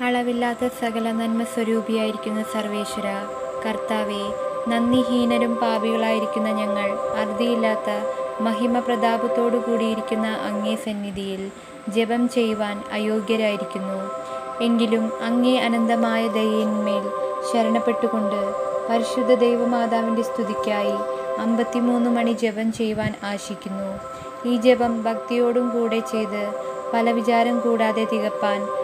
അളവില്ലാത്ത സകല നന്മ സ്വരൂപിയായിരിക്കുന്ന സർവേശ്വര കർത്താവെ നന്ദിഹീനരും പാപികളായിരിക്കുന്ന ഞങ്ങൾ അറുതിയില്ലാത്ത മഹിമ പ്രതാപത്തോടു കൂടിയിരിക്കുന്ന അങ്ങേ സന്നിധിയിൽ ജപം ചെയ്യുവാൻ അയോഗ്യരായിരിക്കുന്നു. എങ്കിലും അങ്ങേ അനന്തമായ ദയയിന്മേൽ ശരണപ്പെട്ടുകൊണ്ട് പരിശുദ്ധ ദൈവമാതാവിന്റെ സ്തുതിക്കായി അമ്പത്തിമൂന്ന് മണി ജപം ചെയ്യുവാൻ ആശിക്കുന്നു. ഈ ജപം ഭക്തിയോടും കൂടെ ചെയ്ത് പല വിചാരം കൂടാതെ തികപ്പാൻ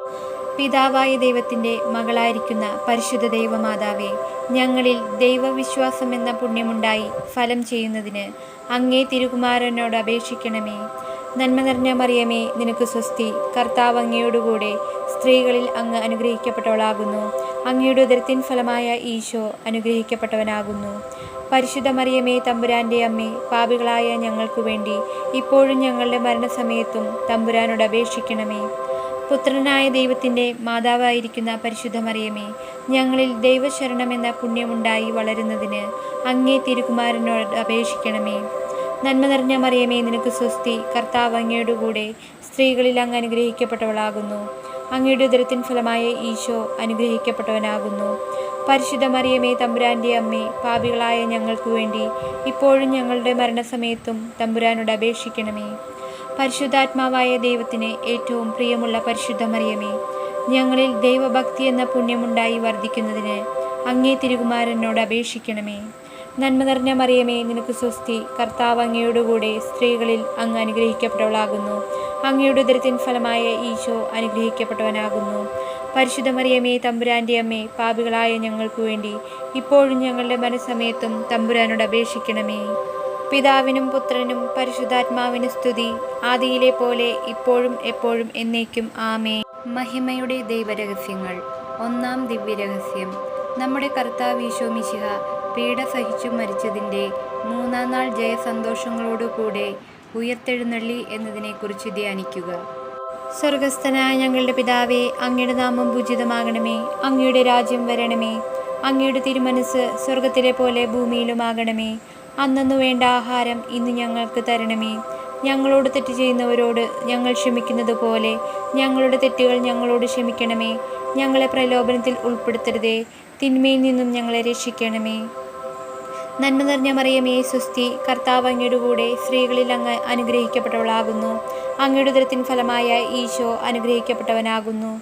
പിതാവായ ദൈവത്തിന്റെ മകളായിരിക്കുന്ന പരിശുദ്ധ ദൈവമാതാവേ ഞങ്ങളിൽ ദൈവവിശ്വാസം എന്ന പുണ്യമുണ്ടായി ഫലം ചെയ്യുന്നതിന് അങ്ങേ തിരുകുമാരനോട് അപേക്ഷിക്കണമേ. നന്മ നിറഞ്ഞ മറിയമേ നിനക്ക് സ്വസ്തി. കർത്താവ് അങ്ങയോടുകൂടെ സ്ത്രീകളിൽ അങ്ങ് അനുഗ്രഹിക്കപ്പെട്ടവളാകുന്നു. അങ്ങയുടെ ഉദരത്തിൻ ഫലമായ ഈശോ അനുഗ്രഹിക്കപ്പെട്ടവനാകുന്നു. പരിശുദ്ധ മറിയമേ തമ്പുരാന്റെ അമ്മേ പാപികളായ ഞങ്ങൾക്കു വേണ്ടി ഇപ്പോഴും ഞങ്ങളുടെ മരണസമയത്തും തമ്പുരാനോട് അപേക്ഷിക്കണമേ. പുത്രനായ ദൈവത്തിന്റെ മാതാവായിരിക്കുന്ന പരിശുദ്ധ മറിയമേ ഞങ്ങളിൽ ദൈവശരണമെന്ന പുണ്യമുണ്ടായി വളരുന്നതിന് അങ്ങേ തിരുകുമാരനോട് അപേക്ഷിക്കണമേ. നന്മ നിറഞ്ഞ മറിയമേ നിനക്ക് സ്വസ്തി. കർത്താവ് അങ്ങയുടെ കൂടെ സ്ത്രീകളിൽ അങ്ങ് അനുഗ്രഹിക്കപ്പെട്ടവളാകുന്നു. അങ്ങയുടെ ഉദരത്തിൻ ഫലമായ ഈശോ അനുഗ്രഹിക്കപ്പെട്ടവനാകുന്നു. പരിശുദ്ധ മറിയമേ തമ്പുരാന്റെ അമ്മേ പാപികളായ ഞങ്ങൾക്ക് വേണ്ടി ഇപ്പോഴും ഞങ്ങളുടെ മരണസമയത്തും തമ്പുരാനോട് അപേക്ഷിക്കണമേ. പരിശുദ്ധാത്മാവായ ദൈവത്തിന് ഏറ്റവും പ്രിയമുള്ള പരിശുദ്ധ മറിയമേ ഞങ്ങളിൽ ദൈവഭക്തി എന്ന പുണ്യമുണ്ടായി വർദ്ധിക്കുന്നതിന് അങ്ങേ തിരുകുമാരനോട് അപേക്ഷിക്കണമേ. നന്മ നിറഞ്ഞ മറിയമേ നിനക്ക് സ്വസ്തി. കർത്താവ് അങ്ങയോടുകൂടെ സ്ത്രീകളിൽ അങ്ങ് അനുഗ്രഹിക്കപ്പെട്ടവളാകുന്നു. അങ്ങയുടെ ഉദരത്തിൻ ഫലമായ ഈശോ അനുഗ്രഹിക്കപ്പെട്ടവനാകുന്നു. പരിശുദ്ധ മറിയമേ തമ്പുരാന്റെ അമ്മേ പാപികളായ ഞങ്ങൾക്ക് വേണ്ടി ഇപ്പോഴും ഞങ്ങളുടെ മനസ്സമയത്തും തമ്പുരാനോട് അപേക്ഷിക്കണമേ. പിതാവിനും പുത്രനും പരിശുദ്ധാത്മാവിന് സ്തുതി. ആദിയിലെ പോലെ ഇപ്പോഴും എപ്പോഴും എന്നേക്കും. ആമേ മഹിമയുടെ ദൈവരഹസ്യങ്ങൾ. ഒന്നാം ദിവ്യരഹസ്യം. നമ്മുടെ കർത്താവ് ഈശോ മിശിഹ പീഡ സഹിച്ചു മരിച്ചതിന്റെ മൂന്നാം നാൾ ജയസന്തോഷങ്ങളോടുകൂടെ ഉയർത്തെഴുന്നള്ളി എന്നതിനെക്കുറിച്ച് ധ്യാനിക്കുക. സ്വർഗസ്ഥനായ ഞങ്ങളുടെ പിതാവേ അങ്ങയുടെ നാമം പൂജിതമാകണമേ. അങ്ങയുടെ രാജ്യം വരണമേ. അങ്ങയുടെ തിരുമനസ് സ്വർഗത്തിലെ പോലെ ഭൂമിയിലുമാകണമേ. അന്നു വേണ്ട ആഹാരം ഇന്ന് ഞങ്ങൾക്ക് തരണമേ. ഞങ്ങളോട് തെറ്റ് ചെയ്യുന്നവരോട് ഞങ്ങൾ ക്ഷമിക്കുന്നത് പോലെ ഞങ്ങളുടെ തെറ്റുകൾ ഞങ്ങളോട് ക്ഷമിക്കണമേ. ഞങ്ങളെ പ്രലോഭനത്തിൽ ഉൾപ്പെടുത്തരുതേ. തിന്മയിൽ നിന്നും ഞങ്ങളെ രക്ഷിക്കണമേ. നന്മ നിറഞ്ഞ മറിയമേ സുസ്തി കർത്താവ് അങ്ങയുടെ കൂടെ സ്ത്രീകളിൽ അങ്ങ് അനുഗ്രഹിക്കപ്പെട്ടവളാകുന്നു. അങ്ങയുടെ ഉദരത്തിൻ ഫലമായ ഈശോ അനുഗ്രഹിക്കപ്പെട്ടവനാകുന്നു.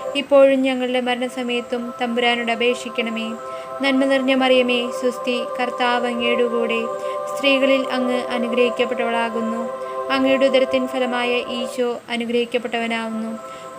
ഇപ്പോഴും ഞങ്ങളുടെ മരണസമയത്തും തമ്പുരാനോട് അപേക്ഷിക്കണമേ. നന്മ നിറഞ്ഞ മറിയമേ സുസ്തി കർത്താവ് അങ്ങയുടെ കൂടെ സ്ത്രീകളിൽ അങ്ങ് അനുഗ്രഹിക്കപ്പെട്ടവളാകുന്നു. അങ്ങയുടെ ഉദരത്തിൻ ഫലമായ ഈശോ അനുഗ്രഹിക്കപ്പെട്ടവനാവുന്നു.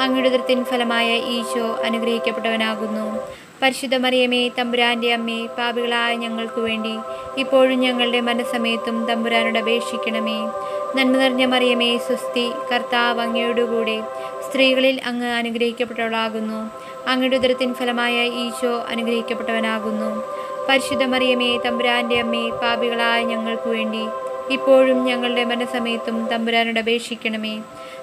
അങ്ങയുടെ തൃത്തിൻ ഫലമായ ഈശോ അനുഗ്രഹിക്കപ്പെട്ടവനാകുന്നു. പരിശുദ്ധ മറിയമേ തമ്പുരാന്റെ അമ്മേ പാപികളായ ഞങ്ങൾക്ക് വേണ്ടി ഇപ്പോഴും ഞങ്ങളുടെ മനസ്സമയത്തും തമ്പുരാനോട് അപേക്ഷിക്കണമേ. നന്മ നിറഞ്ഞ മറിയമേ സുസ്തി കർത്താവ് അങ്ങയോടുകൂടെ സ്ത്രീകളിൽ അങ്ങ് അനുഗ്രഹിക്കപ്പെട്ടവളാകുന്നു. അങ്ങയുടെ ഉദരത്തിൻ ഫലമായ ഈശോ അനുഗ്രഹിക്കപ്പെട്ടവനാകുന്നു. പരിശുദ്ധ മറിയമേ തമ്പുരാന്റെ അമ്മേ പാപികളായ ഞങ്ങൾക്ക് വേണ്ടി ഇപ്പോഴും ഞങ്ങളുടെ മനസ്സമയത്തും തമ്പുരാനോട് അപേക്ഷിക്കണമേ.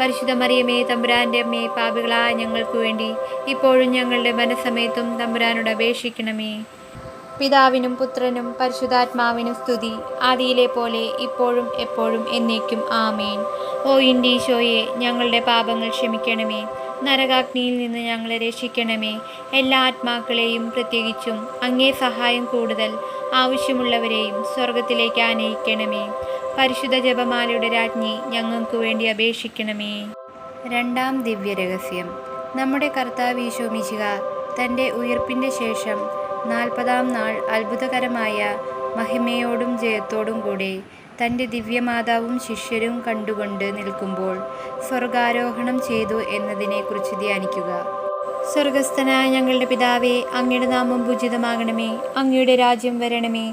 പരിശുദ്ധ മറിയമേ തമ്പുരാന്റെ അമ്മേ പാപികളായ ഞങ്ങൾക്ക് വേണ്ടി ഇപ്പോഴും ഞങ്ങളുടെ മനസ്സമയത്തും തമ്പുരാനോട് അപേക്ഷിക്കണമേ. പിതാവിനും പുത്രനും പരിശുദ്ധാത്മാവിനും സ്തുതി ആദിയിലെ പോലെ ഇപ്പോഴും എപ്പോഴും എന്നേക്കും ആമേൻ. ഓ ഇൻഡീശോയെ ഞങ്ങളുടെ പാപങ്ങൾ ക്ഷമിക്കണമേ. നരകാഗ്നിയിൽ നിന്ന് ഞങ്ങളെ രക്ഷിക്കണമേ. എല്ലാ ആത്മാക്കളെയും പ്രത്യേകിച്ചും അങ്ങേ സഹായം കൂടുതൽ ആവശ്യമുള്ളവരെയും സ്വർഗത്തിലേക്ക് ആനയിക്കണമേ. പരിശുദ്ധ ജപമാലയുടെ രാജ്ഞി ഞങ്ങൾക്ക് വേണ്ടി അപേക്ഷിക്കണമേ. രണ്ടാം ദിവ്യ രഹസ്യം നമ്മുടെ കർത്താവ് ഈശോ മിശിക തന്റെ ഉയർപ്പിന്റെ ശേഷം നാൽപ്പതാം നാൾ അത്ഭുതകരമായ മഹിമയോടും ജയത്തോടും കൂടെ തന്റെ ദിവ്യമാതാവും ശിഷ്യരും കണ്ടുകൊണ്ട് നിൽക്കുമ്പോൾ സ്വർഗാരോഹണം ചെയ്തു എന്നതിനെക്കുറിച്ച് ധ്യാനിക്കുക. സ്വർഗസ്ഥനായ ഞങ്ങളുടെ പിതാവേ അങ്ങയുടെ നാമം പൂജിതമാകണമേ അങ്ങയുടെ രാജ്യം വരണമേ.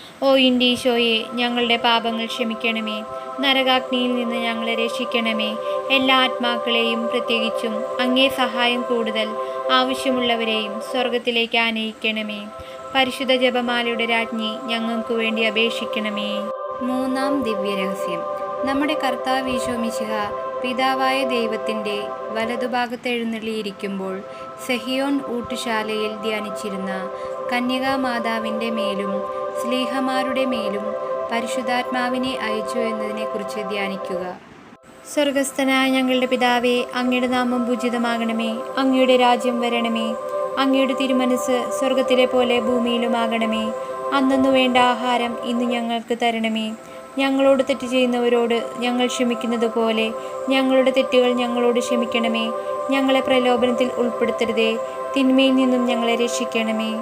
ഓ ഇൻഡീശോയെ ഞങ്ങളുടെ പാപങ്ങൾ ക്ഷമിക്കണമേ. നരകാഗ്നിയിൽ നിന്ന് ഞങ്ങളെ രക്ഷിക്കണമേ. എല്ലാ ആത്മാക്കളെയും പ്രത്യേകിച്ചും അങ്ങേ സഹായം കൂടുതൽ ആവശ്യമുള്ളവരെയും സ്വർഗത്തിലേക്ക് ആനയിക്കണമേ. പരിശുദ്ധ ജപമാലയുടെ രാജ്ഞി ഞങ്ങൾക്ക് വേണ്ടി അപേക്ഷിക്കണമേ. മൂന്നാം ദിവ്യരഹസ്യം. നമ്മുടെ കർത്താവ് ഈശോ മിശിഹ പിതാവായ ദൈവത്തിന്റെ വലതുഭാഗത്ത് എഴുന്നള്ളിയിരിക്കുമ്പോൾ സെഹിയോൺ ഊട്ടുശാലയിൽ ധ്യാനിച്ചിരുന്ന കന്യകാമാതാവിന്റെ മേലും സ്ലീഹമാരുടെ മേലും പരിശുദ്ധാത്മാവിനെ അയച്ചു എന്നതിനെക്കുറിച്ച് ധ്യാനിക്കുക. സ്വർഗസ്ഥനായ ഞങ്ങളുടെ പിതാവേ അങ്ങയുടെ നാമം പൂജിതമാകണമേ. അങ്ങയുടെ രാജ്യം വരണമേ. അങ്ങയുടെ തിരുമനസ് സ്വർഗത്തിലെ പോലെ ഭൂമിയിലുമാകണമേ. അന്നു വേണ്ട ആഹാരം ഇന്ന് ഞങ്ങൾക്ക് തരണമേ. ഞങ്ങളോട് തെറ്റ് ചെയ്യുന്നവരോട് ഞങ്ങൾ ക്ഷമിക്കുന്നത് പോലെ ഞങ്ങളുടെ തെറ്റുകൾ ഞങ്ങളോട് ക്ഷമിക്കണമേ. ഞങ്ങളെ പ്രലോഭനത്തിൽ ഉൾപ്പെടുത്തരുതേ. തിന്മയിൽ നിന്നും ഞങ്ങളെ രക്ഷിക്കണമേ.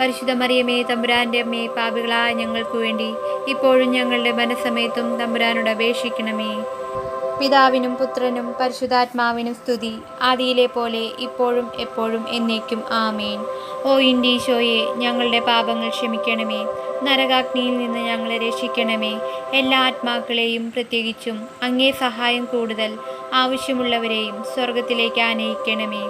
പരിശുദ്ധ മറിയമേ തമ്പുരാന്റെ അമ്മേ പാപികളായ ഞങ്ങൾക്ക് വേണ്ടി ഇപ്പോഴും ഞങ്ങളുടെ മനസ്സമയത്തും തമ്പുരാനോട് അപേക്ഷിക്കണമേ. പിതാവിനും പുത്രനും പരിശുദ്ധാത്മാവിനും സ്തുതി ആദിയിലെ പോലെ ഇപ്പോഴും എപ്പോഴും എന്നേക്കും ആമേൻ. ഓ ഇൻഡീശോയെ ഞങ്ങളുടെ പാപങ്ങൾ ക്ഷമിക്കണമേ നരകാഗ്നിയിൽ നിന്ന് ഞങ്ങളെ രക്ഷിക്കണമേ. എല്ലാ ആത്മാക്കളെയും പ്രത്യേകിച്ചും അങ്ങേ സഹായം കൂടുതൽ ആവശ്യമുള്ളവരെയും സ്വർഗത്തിലേക്ക് ആനയിക്കണമേ.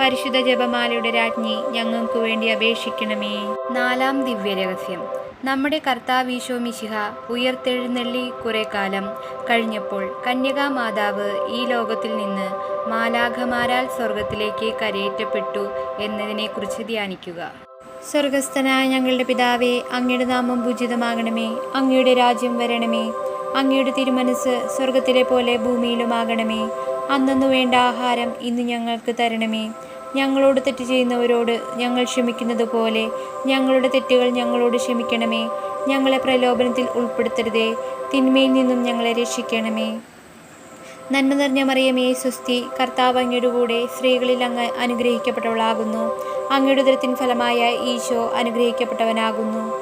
പരിശുദ്ധ ജപമാലയുടെ രാജ്ഞി ഞങ്ങൾക്ക് വേണ്ടി അപേക്ഷിക്കണമേ. നാലാം ദിവ്യരഹസ്യം. നമ്മുടെ കർത്താവീശോ മിശിഹ ഉയർത്തെഴുന്നള്ളി കുറെ കാലം കഴിഞ്ഞപ്പോൾ കന്യകാമാതാവ് ഈ ലോകത്തിൽ നിന്ന് മാലാഖമാരാൽ സ്വർഗത്തിലേക്ക് കരയേറ്റപ്പെട്ടു എന്നതിനെക്കുറിച്ച് ധ്യാനിക്കുക. സ്വർഗസ്ഥനായ ഞങ്ങളുടെ പിതാവേ അങ്ങയുടെ നാമം പൂജിതമാകണമേ അങ്ങയുടെ രാജ്യം വരണമേ അങ്ങയുടെ തിരുമനസ് സ്വർഗത്തിലെ പോലെ ഭൂമിയിലുമാകണമേ അന്നു വേണ്ട ആഹാരം ഇന്ന് ഞങ്ങൾക്ക് തരണമേ. ഞങ്ങളോട് തെറ്റ് ചെയ്യുന്നവരോട് ഞങ്ങൾ ക്ഷമിക്കുന്നത് പോലെ ഞങ്ങളുടെ തെറ്റുകൾ ഞങ്ങളോട് ക്ഷമിക്കണമേ. ഞങ്ങളെ പ്രലോഭനത്തിൽ ഉൾപ്പെടുത്തരുതേ. തിന്മയിൽ നിന്നും ഞങ്ങളെ രക്ഷിക്കണമേ. നന്മ നിറഞ്ഞ മറിയമേ സുസ്തി കർത്താവ് അങ്ങയുടെ കൂടെ സ്ത്രീകളിൽ അങ്ങ് അനുഗ്രഹിക്കപ്പെട്ടവളാകുന്നു. അങ്ങയുടെ ഉദരത്തിൻ ഫലമായ ഈശോ അനുഗ്രഹിക്കപ്പെട്ടവനാകുന്നു.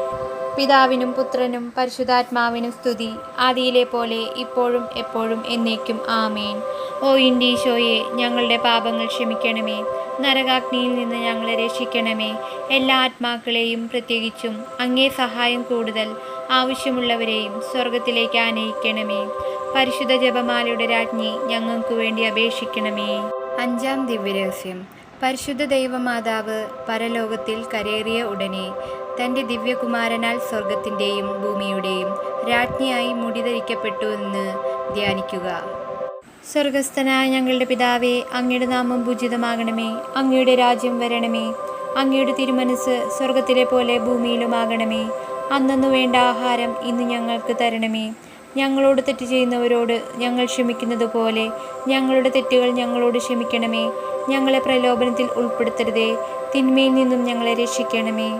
പിതാവിനും പുത്രനും പരിശുദ്ധാത്മാവിനും സ്തുതി. ആദിയിലെ പോലെ ഇപ്പോഴും എപ്പോഴും എന്നേക്കും ആമേൻ. ഓ ഇൻഡീശോയെ ഞങ്ങളുടെ പാപങ്ങൾ ക്ഷമിക്കണമേ. നരകാഗ്നിയിൽ നിന്ന് ഞങ്ങളെ രക്ഷിക്കണമേ. എല്ലാ ആത്മാക്കളെയും പ്രത്യേകിച്ചും അങ്ങേ സഹായം കൂടുതൽ ആവശ്യമുള്ളവരെയും സ്വർഗത്തിലേക്ക് ആനയിക്കണമേ. പരിശുദ്ധ ജപമാലയുടെ രാജ്ഞി ഞങ്ങൾക്ക് വേണ്ടി അപേക്ഷിക്കണമേ. അഞ്ചാം ദിവ്യരഹസ്യം. പരിശുദ്ധ ദൈവമാതാവ് പരലോകത്തിൽ കരേറിയ ഉടനെ തന്റെ ദിവ്യകുമാരനാൽ സ്വർഗത്തിന്റെയും ഭൂമിയുടെയും രാജ്ഞിയായി മുടിധരിക്കപ്പെട്ടു എന്ന് ധ്യാനിക്കുക. സ്വർഗസ്ഥനായ ഞങ്ങളുടെ പിതാവേ അങ്ങയുടെ നാമം പൂജിതമാകണമേ. അങ്ങയുടെ രാജ്യം വരണമേ. അങ്ങയുടെ തിരുമനസ് സ്വർഗത്തിലെ പോലെ ഭൂമിയിലുമാകണമേ. അന്നു വേണ്ട ആഹാരം ഇന്ന് ഞങ്ങൾക്ക് തരണമേ. ഞങ്ങളോട് തെറ്റ് ചെയ്യുന്നവരോട് ഞങ്ങൾ ക്ഷമിക്കുന്നത് പോലെ ഞങ്ങളുടെ തെറ്റുകൾ ഞങ്ങളോട് ക്ഷമിക്കണമേ. ഞങ്ങളെ പ്രലോഭനത്തിൽ ഉൾപ്പെടുത്തരുതേ. തിന്മയിൽ നിന്നും ഞങ്ങളെ രക്ഷിക്കണമേ.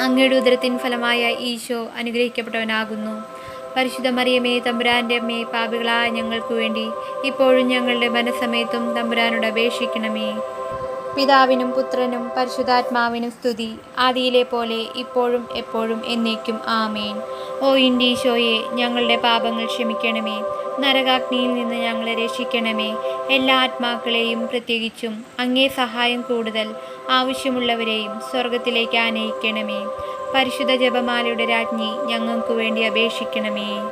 അങ്ങയുടെ ഉദരത്തിൻ ഫലമായ ഈശോ അനുഗ്രഹിക്കപ്പെട്ടവനാകുന്നു. പരിശുദ്ധ മറിയമേ തമ്പുരാന്റെ അമ്മേ പാപികളായ ഞങ്ങൾക്ക് വേണ്ടി ഇപ്പോഴും ഞങ്ങളുടെ മനസ്സമയത്തും തമ്പുരാനോട് അപേക്ഷിക്കണമേ. പിതാവിനും പുത്രനും പരിശുദ്ധാത്മാവിനും സ്തുതി ആദിയിലെ പോലെ ഇപ്പോഴും എപ്പോഴും എന്നേക്കും ആമേൻ. ഓ ഇൻഡീശോയെ ഞങ്ങളുടെ പാപങ്ങൾ ക്ഷമിക്കണമേ. നരകാഗ്നിയിൽ നിന്ന് ഞങ്ങളെ രക്ഷിക്കണമേ. എല്ലാ ആത്മാക്കളെയും പ്രത്യേകിച്ചും അങ്ങേ സഹായം കൂടുതൽ ആവശ്യമുള്ളവരെയും സ്വർഗത്തിലേക്ക് ആനയിക്കണമേ. പരിശുദ്ധ ജപമാലയുടെ രാജ്ഞി ഞങ്ങൾക്ക് വേണ്ടി അപേക്ഷിക്കണമേ.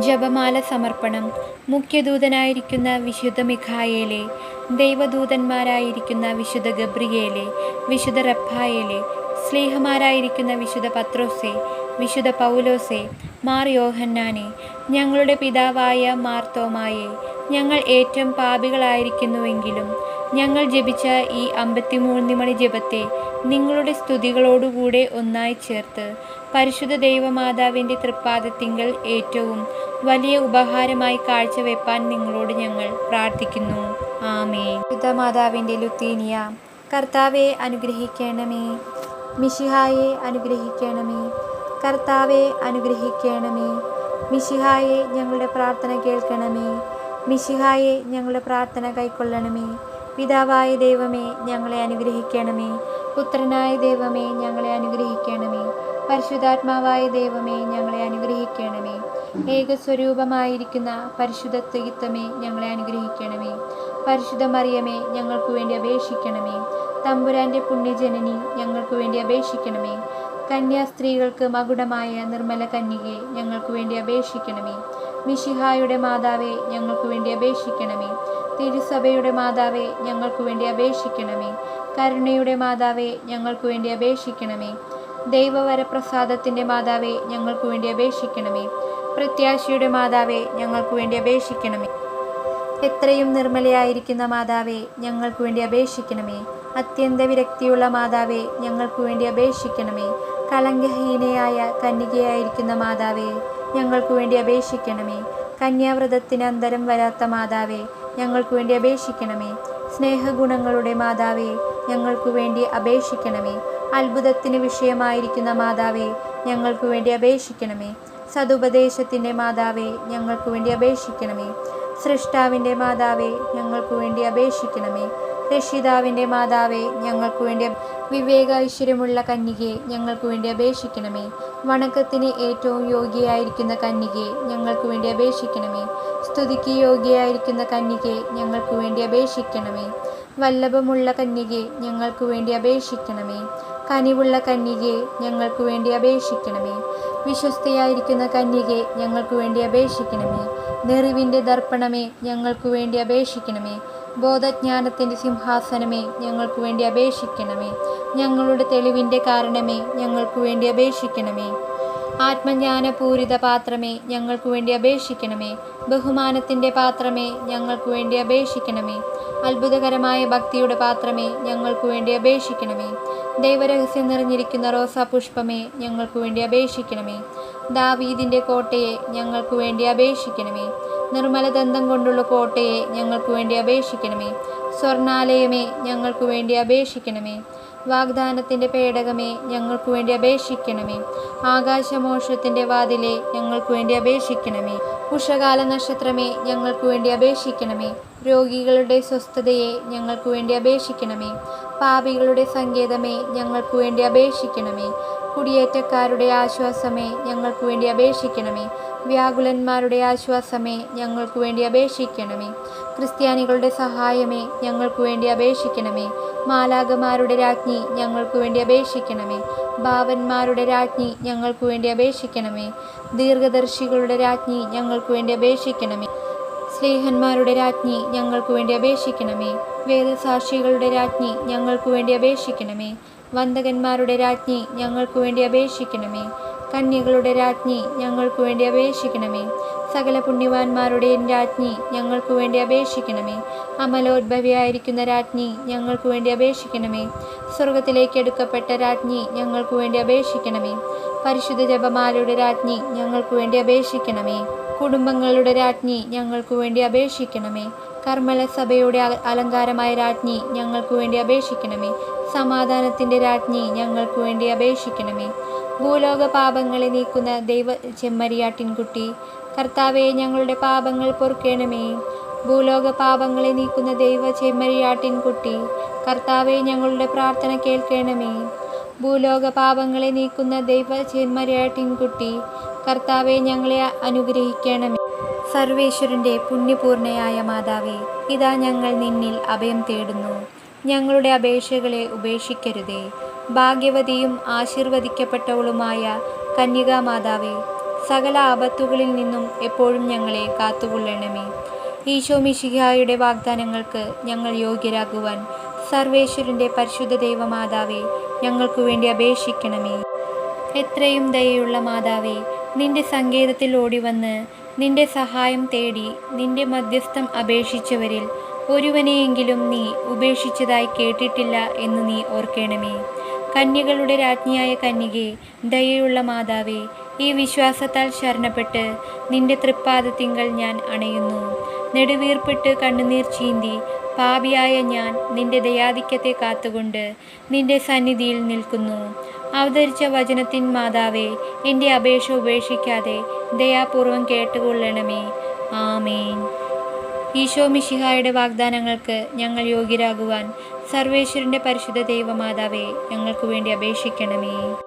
ജപമാല സമർപ്പണം. മുഖ്യദൂതനായിരിക്കുന്ന വിശുദ്ധ മിഖായേലെ ദൈവദൂതന്മാരായിരിക്കുന്ന വിശുദ്ധ ഗബ്രിയേലെ വിശുദ്ധ റഫായേലെ സ്നേഹമാരായിരിക്കുന്ന വിശുദ്ധ പത്രോസെ വിശുദ്ധ പൗലോസെ മാർ യോഹന്നാനെ ഞങ്ങളുടെ പിതാവായ മാർത്തോമായെ ഞങ്ങൾ ഏറ്റവും പാപികളായിരിക്കുന്നുവെങ്കിലും ഞങ്ങൾ ജപിച്ച ഈ അമ്പത്തിമൂന്ന് മണി ജപത്തെ നിങ്ങളുടെ സ്തുതികളോടുകൂടെ ഒന്നായി ചേർത്ത് പരിശുദ്ധ ദൈവമാതാവിന്റെ തൃപ്പാദത്തിങ്കൽ ഏറ്റവും വലിയ ഉപഹാരമായി കാഴ്ചവെപ്പാൻ നിങ്ങളോട് ഞങ്ങൾ പ്രാർത്ഥിക്കുന്നു. ആമേ മാതാവിന്റെ ലുത്തീനിയ കർത്താവെ അനുഗ്രഹിക്കണമേ. മിഷിഹായെ അനുഗ്രഹിക്കണമേ. കർത്താവെ അനുഗ്രഹിക്കണമേ. മിശിഹായെ ഞങ്ങളുടെ പ്രാർത്ഥന കേൾക്കണമേ. മിശിഹായെ ഞങ്ങളുടെ പ്രാർത്ഥന കൈക്കൊള്ളണമേ. പിതാവായ ദൈവമേ ഞങ്ങളെ അനുഗ്രഹിക്കണമേ. പുത്രനായ ദൈവമേ ഞങ്ങളെ അനുഗ്രഹിക്കണമേ. പരിശുദ്ധാത്മാവായ ദൈവമേ ഞങ്ങളെ അനുഗ്രഹിക്കണമേ. ഏകസ്വരൂപമായിരിക്കുന്ന പരിശുദ്ധ ത്രിത്വമേ ഞങ്ങളെ അനുഗ്രഹിക്കണമേ. പരിശുദ്ധ മറിയമേ ഞങ്ങൾക്ക് വേണ്ടി അപേക്ഷിക്കണമേ. തമ്പുരാന്റെ പുണ്യജനനി ഞങ്ങൾക്ക് വേണ്ടി അപേക്ഷിക്കണമേ. കന്യാസ്ത്രീകൾക്ക് മകുടമായ നിർമ്മല കന്യകെ ഞങ്ങൾക്ക് വേണ്ടി അപേക്ഷിക്കണമേ. മിഷിഹായുടെ മാതാവേ ഞങ്ങൾക്ക് വേണ്ടി അപേക്ഷിക്കണമേ. തിരുസഭയുടെ മാതാവേ ഞങ്ങൾക്ക് വേണ്ടി അപേക്ഷിക്കണമേ. കരുണയുടെ മാതാവേ ഞങ്ങൾക്ക് വേണ്ടി അപേക്ഷിക്കണമേ. ദൈവവരപ്രസാദത്തിന്റെ മാതാവേ ഞങ്ങൾക്ക് വേണ്ടി അപേക്ഷിക്കണമേ. പ്രത്യാശയുടെ മാതാവേ ഞങ്ങൾക്ക് വേണ്ടി അപേക്ഷിക്കണമേ. എത്രയും നിർമ്മലയായിരിക്കുന്ന മാതാവേ ഞങ്ങൾക്ക് വേണ്ടി അപേക്ഷിക്കണമേ. അത്യന്ത വിരക്തിയുള്ള മാതാവേ ഞങ്ങൾക്കു വേണ്ടി അപേക്ഷിക്കണമേ. കലങ്കഹീനയായ കന്യകയായിരിക്കുന്ന മാതാവേ ഞങ്ങൾക്കു വേണ്ടി അപേക്ഷിക്കണമേ. കന്യാവ്രതത്തിന് അന്തരം വരാത്ത മാതാവേ ഞങ്ങൾക്കു വേണ്ടി അപേക്ഷിക്കണമേ. സ്നേഹഗുണങ്ങളുടെ മാതാവേ ഞങ്ങൾക്കു വേണ്ടി അപേക്ഷിക്കണമേ. അത്ഭുതത്തിന് വിഷയമായിരിക്കുന്ന മാതാവേ ഞങ്ങൾക്കു വേണ്ടി അപേക്ഷിക്കണമേ. സതുപദേശത്തിന്റെ മാതാവേ ഞങ്ങൾക്കു വേണ്ടി അപേക്ഷിക്കണമേ. സൃഷ്ടാവിന്റെ മാതാവേ ഞങ്ങൾക്കു വേണ്ടി അപേക്ഷിക്കണമേ. രക്ഷിതാവിന്റെ മാതാവേ ഞങ്ങൾക്കു വേണ്ടി വിവേക ഐശ്വര്യമുള്ള കന്യകയെ ഞങ്ങൾക്ക് വേണ്ടി അപേക്ഷിക്കണമേ. വണക്കത്തിന് ഏറ്റവും യോഗ്യയായിരിക്കുന്ന കന്യകയെ ഞങ്ങൾക്കു വേണ്ടി അപേക്ഷിക്കണമേ. സ്തുതിക്ക് യോഗ്യയായിരിക്കുന്ന കന്യകയെ ഞങ്ങൾക്കു വേണ്ടി അപേക്ഷിക്കണമേ. വല്ലഭമുള്ള കന്യകയെ ഞങ്ങൾക്കു വേണ്ടി അപേക്ഷിക്കണമേ. കനിവുള്ള കന്യകയെ ഞങ്ങൾക്കു വേണ്ടി അപേക്ഷിക്കണമേ. വിശ്വസ്തയായിരിക്കുന്ന കന്യകയെ ഞങ്ങൾക്കു വേണ്ടി അപേക്ഷിക്കണമേ. നെറിവിന്റെ ദർപ്പണമേ ഞങ്ങൾക്കു വേണ്ടി അപേക്ഷിക്കണമേ. ബോധജ്ഞാനത്തിന്റെ സിംഹാസനമേ ഞങ്ങൾക്ക് വേണ്ടി അപേക്ഷിക്കണമേ. ഞങ്ങളുടെ തെളിവിന്റെ കാരണമേ ഞങ്ങൾക്ക് വേണ്ടി അപേക്ഷിക്കണമേ. ആത്മജ്ഞാനപൂരിത പാത്രമേ ഞങ്ങൾക്ക് വേണ്ടി അപേക്ഷിക്കണമേ. ബഹുമാനത്തിന്റെ പാത്രമേ ഞങ്ങൾക്ക് വേണ്ടി അപേക്ഷിക്കണമേ. അത്ഭുതകരമായ ഭക്തിയുടെ പാത്രമേ ഞങ്ങൾക്ക് വേണ്ടി അപേക്ഷിക്കണമേ. ദൈവരഹസ്യം നിറഞ്ഞിരിക്കുന്ന റോസാ പുഷ്പമേ ഞങ്ങൾക്ക് വേണ്ടി അപേക്ഷിക്കണമേ. ദാവീദിന്റെ കോട്ടയെ ഞങ്ങൾക്ക് വേണ്ടി അപേക്ഷിക്കണമേ. നിർമ്മല ദന്തം കൊണ്ടുള്ള കോട്ടയെ ഞങ്ങൾക്ക് വേണ്ടി അപേക്ഷിക്കണമേ. സ്വർണാലയമേ ഞങ്ങൾക്ക് വേണ്ടി അപേക്ഷിക്കണമേ. വാഗ്ദാനത്തിന്റെ പേടകമേ ഞങ്ങൾക്ക് വേണ്ടി അപേക്ഷിക്കണമേ. ആകാശമോക്ഷത്തിന്റെ വാതിലെ ഞങ്ങൾക്ക് വേണ്ടി അപേക്ഷിക്കണമേ. ഉഷകാല നക്ഷത്രമേ ഞങ്ങൾക്ക് വേണ്ടി അപേക്ഷിക്കണമേ. രോഗികളുടെ സ്വസ്ഥതയെ ഞങ്ങൾക്ക് വേണ്ടി അപേക്ഷിക്കണമേ. പാപികളുടെ സങ്കേതമേ ഞങ്ങൾക്ക് വേണ്ടി അപേക്ഷിക്കണമേ. കുടിയേറ്റക്കാരുടെ ആശ്വാസമേ ഞങ്ങൾക്ക് വേണ്ടി അപേക്ഷിക്കണമേ. വ്യാകുലന്മാരുടെ ആശ്വാസമേ ഞങ്ങൾക്ക് വേണ്ടി അപേക്ഷിക്കണമേ. ക്രിസ്ത്യാനികളുടെ സഹായമേ ഞങ്ങൾക്ക് വേണ്ടി അപേക്ഷിക്കണമേ. മാലാകമാരുടെ രാജ്ഞി ഞങ്ങൾക്ക് വേണ്ടി അപേക്ഷിക്കണമേ. ഭാവന്മാരുടെ രാജ്ഞി ഞങ്ങൾക്ക് വേണ്ടി അപേക്ഷിക്കണമേ. ദീർഘദർശികളുടെ രാജ്ഞി ഞങ്ങൾക്ക് വേണ്ടി അപേക്ഷിക്കണമേ. സ്നേഹന്മാരുടെ രാജ്ഞി ഞങ്ങൾക്ക് വേണ്ടി അപേക്ഷിക്കണമേ. വേദസാക്ഷികളുടെ രാജ്ഞി ഞങ്ങൾക്ക് വേണ്ടി അപേക്ഷിക്കണമേ. വന്ദകന്മാരുടെ രാജ്ഞി ഞങ്ങൾക്ക് വേണ്ടി അപേക്ഷിക്കണമേ. കന്യകളുടെ രാജ്ഞി ഞങ്ങൾക്കു വേണ്ടി അപേക്ഷിക്കണമേ. സകല പുണ്യവാന്മാരുടെയും രാജ്ഞി ഞങ്ങൾക്കു വേണ്ടി അപേക്ഷിക്കണമേ. അമലോദ്ഭവിയായിരിക്കുന്ന രാജ്ഞി ഞങ്ങൾക്കു വേണ്ടി അപേക്ഷിക്കണമേ. സ്വർഗത്തിലേക്ക് എടുക്കപ്പെട്ട രാജ്ഞി ഞങ്ങൾക്കു വേണ്ടി അപേക്ഷിക്കണമേ. പരിശുദ്ധ ജപമാലയുടെ രാജ്ഞി ഞങ്ങൾക്കു വേണ്ടി അപേക്ഷിക്കണമേ. കുടുംബങ്ങളുടെ രാജ്ഞി ഞങ്ങൾക്കു വേണ്ടി അപേക്ഷിക്കണമേ. കർമ്മല സഭയുടെ അലങ്കാരമായ രാജ്ഞി ഞങ്ങൾക്കു വേണ്ടി അപേക്ഷിക്കണമേ. സമാധാനത്തിന്റെ രാജ്ഞി ഞങ്ങൾക്കു വേണ്ടി അപേക്ഷിക്കണമേ. ഭൂലോക പാപങ്ങളെ നീക്കുന്ന ദൈവ ചെമ്മരിയാട്ടിൻകുട്ടി കർത്താവെ ഞങ്ങളുടെ പാപങ്ങൾ പൊറുക്കേണമേ. ഭൂലോക പാപങ്ങളെ നീക്കുന്ന ദൈവ ചെമ്മരിയാട്ടിൻകുട്ടി കർത്താവെ ഞങ്ങളുടെ പ്രാർത്ഥന കേൾക്കണമേ. ഭൂലോക പാപങ്ങളെ നീക്കുന്ന ദൈവ ചെമ്മരിയാട്ടിൻകുട്ടി കർത്താവെ ഞങ്ങളെ അനുഗ്രഹിക്കണമേ. സർവേശ്വരന്റെ പുണ്യപൂർണയായ മാതാവേ ഇതാ ഞങ്ങൾ നിന്നിൽ അഭയം തേടുന്നു. ഞങ്ങളുടെ അപേക്ഷകളെ ഉപേക്ഷിക്കരുതേ. ഭാഗ്യവതിയും ആശീർവദിക്കപ്പെട്ടവളുമായ കന്യകാ മാതാവേ സകല ആപത്തുകളിൽ നിന്നും എപ്പോഴും ഞങ്ങളെ കാത്തുകൊള്ളണമേ. ഈശോ മിശിഹായുടെ വാഗ്ദാനങ്ങൾക്ക് ഞങ്ങൾ യോഗ്യരാകുവാൻ സർവേശ്വരന്റെ പരിശുദ്ധ ദൈവമാതാവേ ഞങ്ങൾക്കു വേണ്ടി അപേക്ഷിക്കണമേ. എത്രയും ദയയുള്ള മാതാവേ നിന്റെ സങ്കേതത്തിൽ ഓടിവന്ന് നിന്റെ സഹായം തേടി നിന്റെ മധ്യസ്ഥം അപേക്ഷിച്ചവരിൽ ഒരുവനെയെങ്കിലും നീ ഉപേക്ഷിച്ചതായി കേട്ടിട്ടില്ല എന്ന് നീ ഓർക്കണമേ. കന്യകളുടെ രാജ്ഞിയായ കന്യകെ ദയയുള്ള മാതാവേ ഈ വിശ്വാസത്താൽ ശരണപ്പെട്ട് നിന്റെ തൃപ്പാദത്തിങ്കൾ ഞാൻ അണയുന്നു. നെടുവീർപ്പിട്ട് കണ്ണുനീർ ചീന്തി പാപിയായ ഞാൻ നിന്റെ ദയാധിക്യത്തെ കാത്തുകൊണ്ട് നിന്റെ സന്നിധിയിൽ നിൽക്കുന്നു. അവതരിച്ച വചനത്തിൻ മാതാവേ എന്റെ അപേക്ഷ ഉപേക്ഷിക്കാതെ ദയാപൂർവം കേട്ടുകൊള്ളണമേ. ആമേൻ. ഈശോ മിശിഹായുടെ വാഗ്ദാനങ്ങൾക്ക് ഞങ്ങൾ യോഗ്യരാകുവാൻ സർവേശ്വരന്റെ പരിശുദ്ധ ദൈവമാതാവേ ഞങ്ങൾക്ക് വേണ്ടി അപേക്ഷിക്കണമേ.